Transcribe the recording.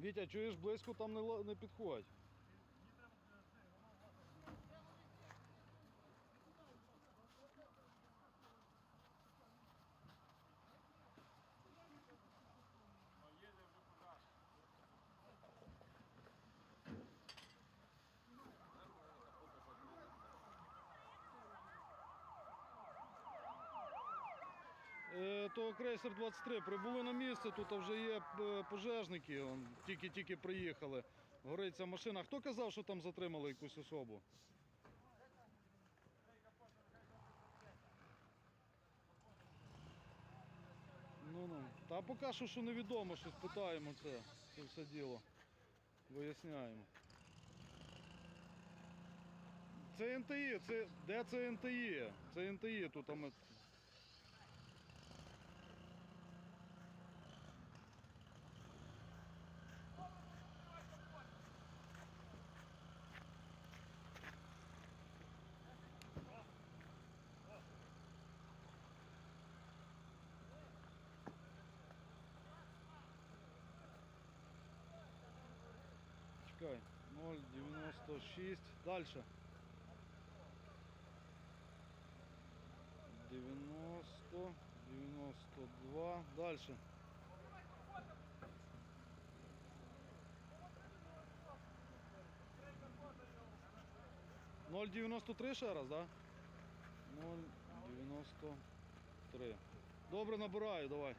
Вітя, чуєш, близько там не, не підходь. Е, То крейсер 23 прибули на місце, тут вже є е, пожежники, тільки-тільки приїхали. Горить ця машина. Хто казав, що там затримали якусь особу? Ну ну. Та поки що, що невідомо, щось питаємо це, це все діло. Виясняємо. Це НТІ, це де це НТІ? Це НТІ тут там. Чекай, 0,96. Дальше. 90, 92. Дальше. Ноль дев'яносто три ще раз, да? Ноль дев'яносто три. Добре, набираю, давай.